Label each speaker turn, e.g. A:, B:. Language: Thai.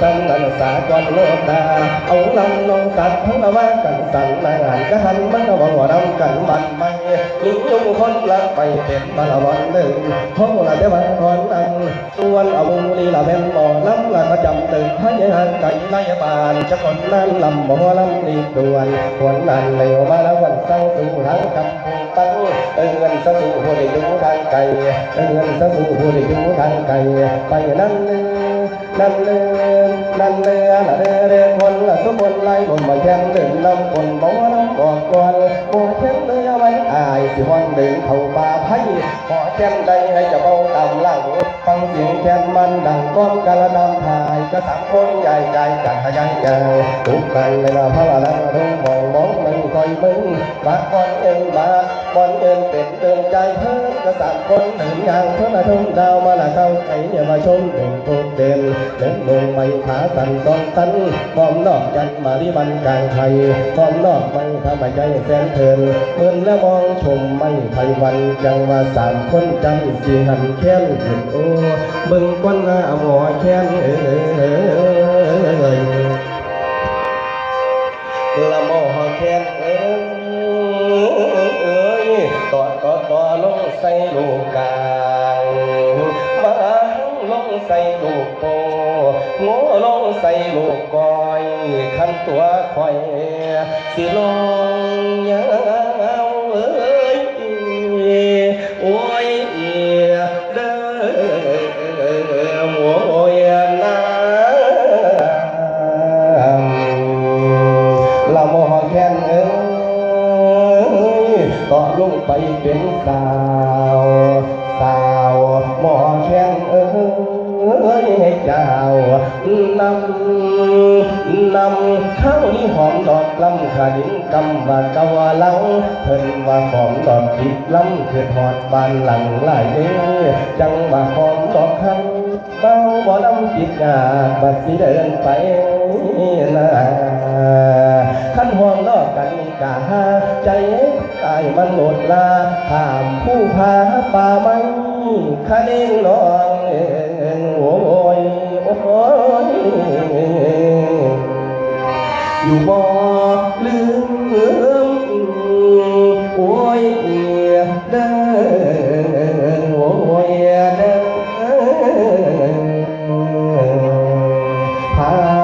A: สันนันสากรโลกาเอาลำลงตัดทั้งละว่ากันสั่งนางานก็หันมันก็บอกว่าดำกันมันไม่ลิงยุงคนละไปเป็นบาละวันหนึ่งห้องละเดวันก่อนนั้นส่วนเอามือลีละเป็นหมอลำละประจำตึกพยานไก่ไล่บานจะคนนั้นลำบ่ลำลีด่วนคนนั้นเลวมาแล้ววันสั่งสู่ทางกำพงตั้งเอินสสู่ผู้ได้ดูทางไกลเอินสสู่ผู้ได้ดูทางไกลไปนั่นเลย นั่นเลือนั่นเลือละเรือเรือคนละทุกคนไล่บนบ่แค่เดินลำคนบ่น้ำบอกก่อนบ่แค่เรือไว้อายสิห้อนเดินเข้าป่าไผ่บ่แค่ใดให้จะเบาตามหลังฟังเสียงแค่มันดังก้อนกระนำทายก็สามคนใหญ่ใจกันขยันใจ ทุกกันเลยละพระละละรุ่งมองมองมันคอยมึงมาก่อนเอ็นมาก่อนเอ็นเป็นเตือนใจเพิ่มก็สามคนหนึ่งอย่างเพื่อละทุ่งดาวมาละเข้าไก่เนี่ยมาชมหนึ่งทุกเด่นเดินลงไปขาสั่นตอนตันบอมนอกจันมาริบันกลางไทยบอมนอกไม่ทำใจแสนเพลินเพลินแล้วมองชมไม่ไทยวันจังว่าสามคนจำจีหันแค้นเห็นโอ้บิ่งก้นหน้าหมอแค้นเอ้ย ละหมอแค้นเอ้ยต่อต่อต่อลงใส่ลูกกลางมาลงใส่ลูกโปโง่ลงใส่ลูกก้อยขันตัวคอยสิลงยาวเอ้ยโอ้ แค้นเอ้ยก็ลงไปเป็นสาวสาวหมอแค้นเอ้ยเจ้านำนำข้าวนี้หอมดอกลำขาดิ้นกำว่าเกาวาหลังเพิ่นว่าหอมดอกติดลำคือทอดบานหลังหลายเอ้ยจังว่าหอมดอกข้างเบาบ่ลำจิตยาบัดสิเดินไปนะ กันกาใจตายมันโหดลาถามผู้พาป่าไม้คาเองน้องเองโอ้ยโอ้ยอยู่บ่